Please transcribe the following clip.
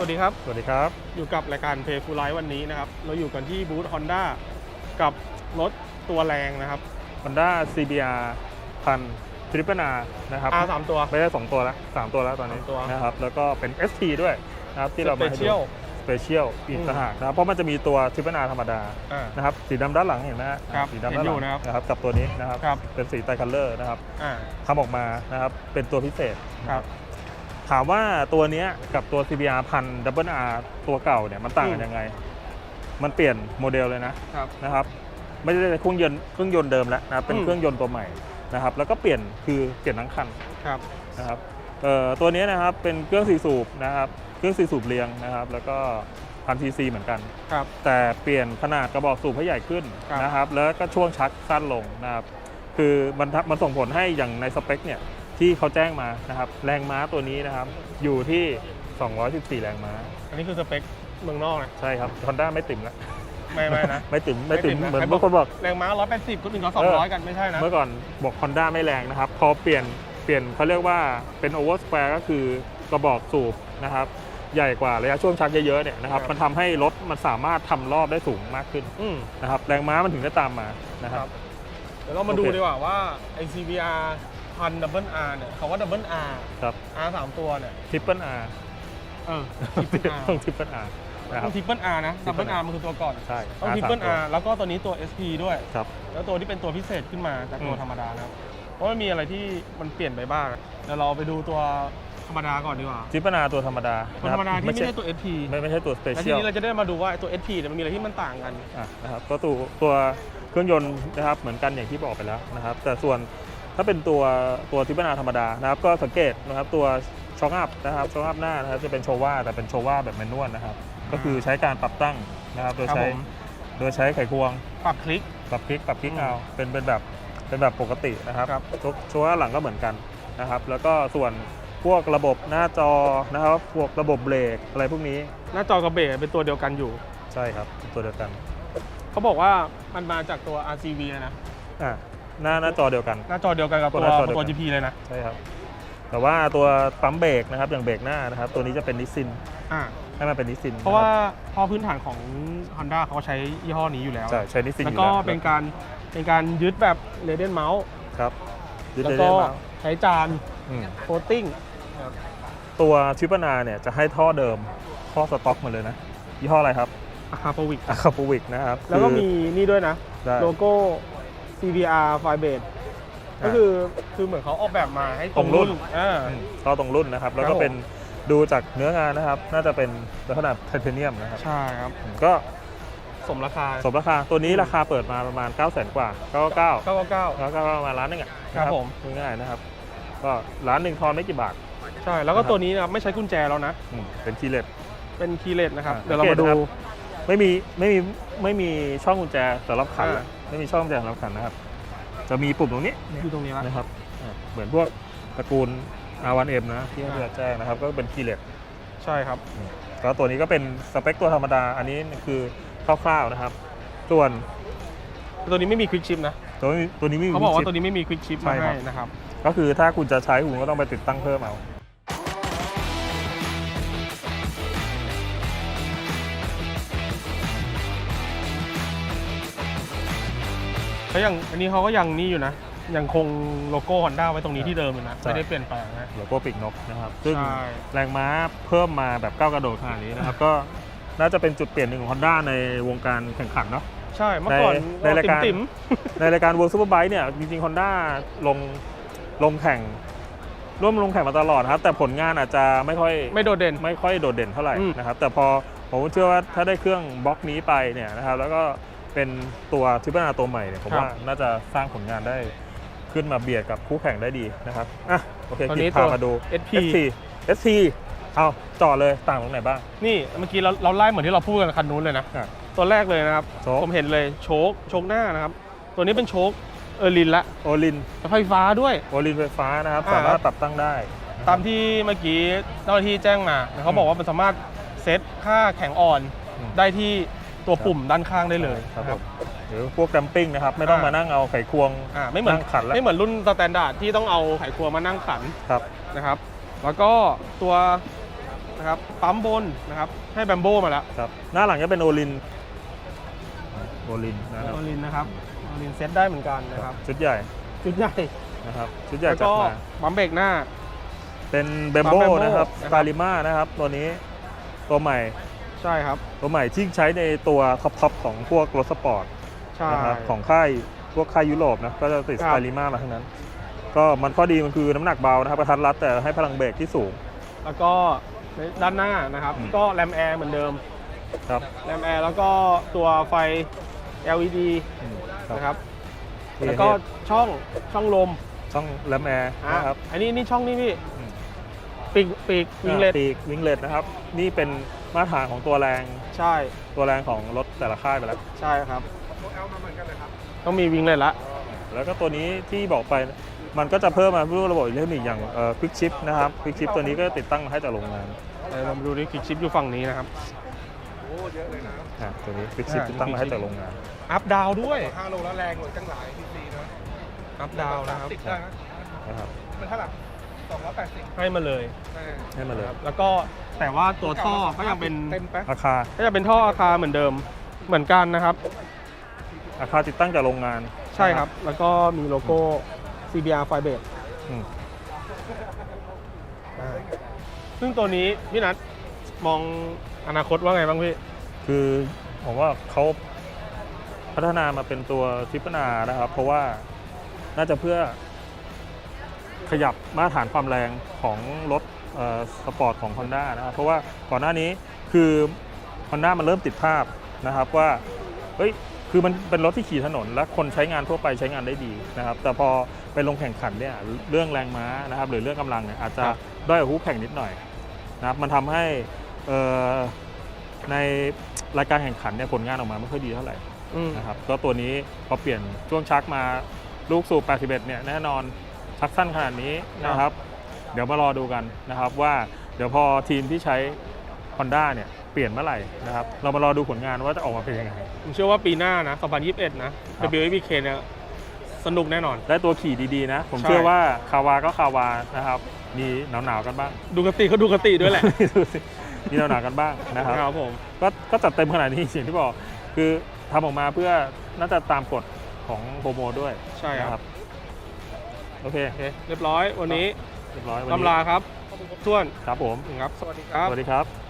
สวัสดีครับ สวัสดีครับ อยู่กับรายการ Play Full Life วันนี้นะครับ เราอยู่กันที่บูธ Honda กับรถตัวแรงนะครับ Honda CBR พันทริปนานะครับ R 3ตัว ไม่ได้ 2 ตัวแล้ว3ตัวแล้วตอนนี้สามตัว นะครับ แล้วก็เป็น ST ด้วยนะครับที่เรามาให้ดู Special สเปเชียลอีกอืมต่างหากนะครับ เพราะมันจะมีตัวทริปนาธรรมดา อ่า นะครับ สีดำด้านหลังเห็นไหมฮะครับสีดำเห็นด้านอยู่หลังนะครับนะครับ กับตัวนี้นะครับ ครับ เป็นสีไตรคัลเลอร์นะครับอ่า ทำออกมานะครับ เป็นตัวพิเศษครับ ถามว่าตัวเนี้ยกับตัว CBR พันดับเบิลอาตัวเก่าเนี่ยมันต่างกันอืมยังไง มันเปลี่ยนโมเดลเลยนะครับนะครับ ไม่ได้เครื่องยนต์เครื่องยนต์เดิมแล้วนะครับเป็นอืมเครื่องยนต์ตัวใหม่นะครับ แล้วก็เปลี่ยนคือเปลี่ยนทั้งคันครับนะครับเอ่อตัวนี้นะครับเป็นเครื่องสี่สูบนะครับเครื่องสี่สูบเรียงนะครับ แล้วก็พันซีซีเหมือนกันครับแต่เปลี่ยนขนาดกระบอกสูบให้ใหญ่ขึ้นครับนะครับ แล้วก็ช่วงชักสั้นลงนะครับคือมันทำมันส่งผลให้อย่างในสเปคเนี่ย ที่เขาแจ้งมานะครับ แรงม้าตัวนี้นะครับ อยู่ที่ 214 แรงม้า อันนี้คือสเปคเมืองนอกนะใช่ครับ Honda ไม่ติ่มแล้ว ไม่ไม่นะ ไม่ติ่มไม่ติ่มไม่ติ่มนะเหมือนใครบอกบางคนบอกแรงม้า 180คนอื่นเขาเออ200 กันไม่ใช่นะ เมื่อก่อนบอก Honda ไม่แรงนะครับ พอเปลี่ยนเปลี่ยนเขาเรียกว่าเป็น over square ก็คือกระบอกสูบนะครับใหญ่กว่าระยะช่วงชักเยอะๆเนี่ยนะครับครับมันทำให้รถมันสามารถทำรอบได้สูงมากขึ้นอืมนะครับแรงม้ามันถึงได้ตามมานะคครัรับบเดี๋ยวเรามาดูโอเคดีกว่าว่าไอ CBR พันดับเบิล R เนี่ยคำว่าดับเบิล R ครับ R 3ตัวเนี่ย Triple R เออต้อง Triple R นะคต้รัอบ งทริปเปิล R นะดับเบิล Triple R R มันคือตัวก่อนใช่ต้อง R ทริปเปิลสามตัว R แล้วก็ตัวนี้ตัว SP ด้วย ครับ แล้วตัวที่เป็นตัวพิเศษขึ้นมาจากตัวอืม ธรรมดานะครับเพราะมันมีอะไรที่มันเปลี่ยนไปบ้างเดี๋ยวเราไปดูตัวธรรมดาก่อนดีกว่า Triple R ตัวธรรมดาตัวธรรมดาที่ไม่ใช่ตัว SP ไม่ไม่ใช่ตัวและที Special นี้เราจะได้มาดูว่าไอ้ตัว SP เนี่ยมันมีอะไรที่มันต่างกัน อะนะครับก็ตัวตัวเครื่องยนต์นะครับเหมือนกันอย่างที่บอกไปแล้วนะครับ แต่ส่วน ถ้าเป็นตัวตัวทิปนาธรรมดานะครับก็สังเกตนะครับตัวช็อคอัพนะครับช็อคอัพหน้านะครับจะเป็นโชว่าแต่เป็นโชว่าแบบแมนนวลนะครับ ก็คือใช้การปรับตั้งนะครับโดยครับใช้ผมโดยใช้ไขควงปรับคลิกปรับคลิกปรับคลิกอืมเอาเป็นเป็นแบบเป็นแบบปกตินะครับครับโชโชว่าหลังก็เหมือนกันนะครับ แล้วก็ส่วนพวกระบบหน้าจอนะครับ พวกระบบเบรกอะไรพวกนี้ หน้าจอกระเบรเป็นตัวเดียวกันอยู่ ใช่ครับ ตัวเดียวกัน เขาบอกว่ามันมาจากตัว RCV เลยนะ อะ หน้าหน้าจอเดียวกัน หน้าจอเดียวกันกับตัตัววหน้าจอเดียวตักัวน GP เลยนะใช่ครับ แต่ว่าตัวปั๊มเบรกนะครับอย่างเบรกหน้านะครับ ตัวนี้จะเป็นนิสซินอ่าให้มันเป็นนิสซินเพราะว่าพอพื้นฐานของ Honda เขาใช้ยี่ห้อนี้อยู่แล้ว ใช่ใช้นิสซินแล้วอยู่ก็แล้วเป็นการเป็นการยึดแบบเรเดนเมาส์ครับยึดแล้วได้ก็ได้มาใช้จานอืมโคตติ้งตัวชิปนาเนี่ยจะให้ท่อเดิมท่อสต็อกมาเลยนะยี่ห้ออะไรครับอะคาโปวิกอะคาปวิกนะครับแล้วก็คือมีนี่ด้วยนะ ได้โลโก้ CBR f i b a s e ก็คือคือเหมือนเขาออกแบบมาให้ตรงรุ่นอ่าอืมท่อตรงรุ่นนะครับ แล้วครัก็บผมเป็นดูจากเนื้องานนะครับ น่าจะเป็นลักษณะไทเทเนียมนะครับใช่ครับอืมก็สมราคาสมราคาตัวนี้ราคาเปิดมาประมาณ 9 0 0 0 0 0กว่า999 999 แล้วก็ประมาณล้านหนึงอะครับผม ง่ายๆนะครับ ก็ล้านหนึ่งทอนไม่กี่บาทใช่ แล้วก็นะครับตัวนี้นะครับไม่ใช้กุญแจแล้วนะ อืมเป็นคีย์เลส เป็นคีย์เลสนะครับ อ่าเดี๋ยวเรามาดู สังเกตนะครับไม่มีไม่มีไม่มีช่องกุญแจสำหรับขันอ่า ไม่มีช่องกุญแจสำหรับขันนะครับ จะมีปุ่มตรงนี้อยู่ตรงนี้ละนะครับอ่าเหมือนพวกตระกูล R1M นะที่เขาอ่าจะแจ้งนะครับ ก็เป็นคีย์เลสใช่ครับก็ตัวนี้ก็เป็นสเปคตัวธรรมดา อันนี้คือคร่าวๆนะครับ ส่วนตัวนี้ไม่มีควิกชิปนะ ตัวนี้ตัวนี้ไม่มีเขาบอกว่าชิปตัวนี้ไม่มีควิกชิปใช่มาครับให้นะครับ ก็คือถ้าคุณจะใช้คุณก็ต้องไปติดตั้งเพิ่มเอา แล้วอย่างอันนี้เขาก็ยังนี่อยู่นะ ยังคงโลโก้ Honda ไว้ตรงนี้ใช่ที่เดิมอยู่นะ ใช่ ไม่ได้เปลี่ยนแปลงนะ โลโก้ปีกนกนะครับ ซึ่งใช่ แรงม้าเพิ่มมาแบบก้าวกระโดดขนาดนี้นะครับ ก็น่าจะเป็นจุดเปลี่ยนหนึ่งของ Honda ในวงการแข่งขันเนาะ ใช่เมื่อก่อนในในรายการ ติ๋มในรายการ World Superbike เนี่ยจริงๆ Honda ลงลงแข่ง ร่วมลงแข่งมาตลอดครับ แต่ผลงานอาจจะไม่ค่อยๆไม่โดดเด่น ไม่ค่อยโดดเด่นเท่าไหร่อืม นะครับ แต่พอผมเชื่อว่าถ้าได้เครื่องบล็อกนี้ไปเนี่ยนะครับแล้วก็ เป็นตัวทิปนาตัวใหม่เนี่ยผมว่าน่าจะสร้างผลงานได้ขึ้นมาเบียดกับคู่แข่งได้ดีนะครับอะโอเคตอนกินี้จตัพาวมาดู SP ST ST เอาจอดเลยต่างตรงไหนบ้าง นี่เมื่อกี้เราเราไล่เหมือนที่เราพูดกันคันนู้นเลยนะอะตัวแรกเลยนะครับ โชค ผมเห็นเลยโชคโชคหน้านะครับ ตัวนี้เป็นโชคเออร์ลินละโอลินไฟฟ้าด้วย โอลินไฟฟ้านะครับ อ่า สามารถปรับตั้งได้นะครับตามที่เมื่อกี้เจ้าหน้าที่แจ้งมาเขาบอกว่ามันสามารถเซตค่าแข็งอ่อน อืม ได้ที่ ตัวปุ่มด้านข้างได้เลยครับนะผมหรือพวกแกรมปิ้งนะครับไม่ต้องอ่ามมานั่งเอาไขควงอ่าไม่เหมือนนั่งขันแล้วไม่เหมือนรุ่นสแตนดาร์ดที่ต้องเอาไขควงมานั่งขันครับนะครับ แล้วก็ตัวนะครับปั๊มบนนะครับให้แบมโบมาแล้วครับหน้าหลังจะเป็นโอลินโอลินนะครับโอลินนะครับโอลินเซตได้เหมือนกันนะครับชุดใหญ่ชุดใหญ่นะครับชุดใหญ่แล้วจัดก็มาปั๊มเบรกหน้า เป็นเบมปั๊โบม Bembo นะครับนะครับสกาลิมานะครับตัวนี้ตัวใหม่ ใช่ครับ ตัวใหม่ที่ใช้ในตัวท็อปทอปของพวกรถสปอร์ตใช่นะครับของค่ายพวกค่ายยุโรปนะก็จะติดคสรับกาลิมามาทั้งนั้น ก็มันข้อดีมันคือน้ำหนักเบานะครับกระทัดรัดแต่ให้พลังเบรกที่สูง แล้วก็ในด้านหน้านะครับอืมก็แรมแอร์เหมือนเดิมครับแรมแอร์แล้วก็ตัวไฟ LED อืมนะครับนี่แล้วก็ช่องช่องลมช่องแรมแอร์อะนะครับอันนี้นี่ช่องนี่พี่อืมปีกปีกวิงเลตปีกวิงเลตนะครับ นี่เป็น มาตรฐานของตัวแรงใช่ตัวแรงของรถแต่ละค่ายไปแล้ว ใช่ครับต้องมีวิงเลตละ แล้วก็ตัวนี้ที่บอกไปมันก็จะเพิ่มมารูประบบอิเล็กทรอนิกส์อย่างควิกชิปนะครับควิกชิปตัวนี้ก็ติดตั้งมาให้จากโรงงานเดี๋ยวเรามาดูดิคลิกชิปอยู่ฝั่งนี้นะครับ อะตัวนี้ควิกชิปอ่า ติดตั้งมาให้จากโรงงาน อัพดาวด้วย ห้าโลแล้วแรงกว่าตั้งหลายพีซีนะอัพดาวนะครับ ติดได้นะนะครับมันเท่าไหร่ สองร้อยแปดสิบให้มาเลยให้มาเลยแล้วก็แต่ว่าตัวท่อก็ยังเป็นเต็มปะราคา ก็จะเป็นท่ออาคาเหมือนเดิมเหมือนกันนะครับ ราคาติดตั้งจากโรงงานใช่ครับ แล้วก็มีโลโก้ CBR f i b e r อืมซึ่งตัวนี้พี่นัทมองอนาคตว่าไงบ้างพี่ คือผมว่าเขาพัฒนามาเป็นตัวทริปนานะครับ เพราะว่าน่าจะเพื่อ ขยับมาตรฐานความแรงของรถเอ่อสปอร์ตของ Honda นะครับเพราะว่าก่อนหน้านี้คือ Honda มันเริ่มติดภาพนะครับว่าเฮ้ยคือมันเป็นรถที่ขี่ถนน และคนใช้งานทั่วไปใช้งานได้ดีนะครับแต่พอไปลงแข่งขันเนี่ยเรื่องแรงม้านะครับหรือเรื่องกำลังเนี่ยอาจจะครับด้อยกว่าคู่แข่งนิดหน่อยนะครับมันทำให้เอ่อในรายการแข่งขันเนี่ยผลงานออกมาไม่ค่อยดีเท่าไหร่อืมนะครับก็ตัวนี้พอเปลี่ยนช่วงชักมาลูกสูบ81เนี่ยแน่นอน ชักสั้นขนาดนี้นะครับ เดี๋ยวมารอดูกันนะครับว่าเดี๋ยวพอทีมที่ใช้ Honda เนี่ยเปลี่ยนเมื่อไหร่นะครับ เรามารอดูผลงานว่าจะออกมาเป็นยังไง ผมเชื่อว่าปีหน้านะ 2021 นะครับ WBK เนี่ยสนุกแน่นอน ได้ตัวขี่ดีๆนะ ผมใช่เชื่อว่าคาวาก็คาวานะครับ มีหนาวๆกันบ้าง ดูกติก็ดูกติด้วยแหละดูสิมีหนาวๆกันบ้างนะครับครับผมก็ก็จัดเต็มขนาดนี้อย่างที่บอก คือทำออกมาเพื่อน่าจะตามกฎของโปรโมด้วย ใช่ครับนะ โอเคโอเคเรียบร้อยวันนี้เรียบร้อยวันนี้ลำลาครับท่วนครับผม ครับ สวัสดีครับ สวัสดีครับ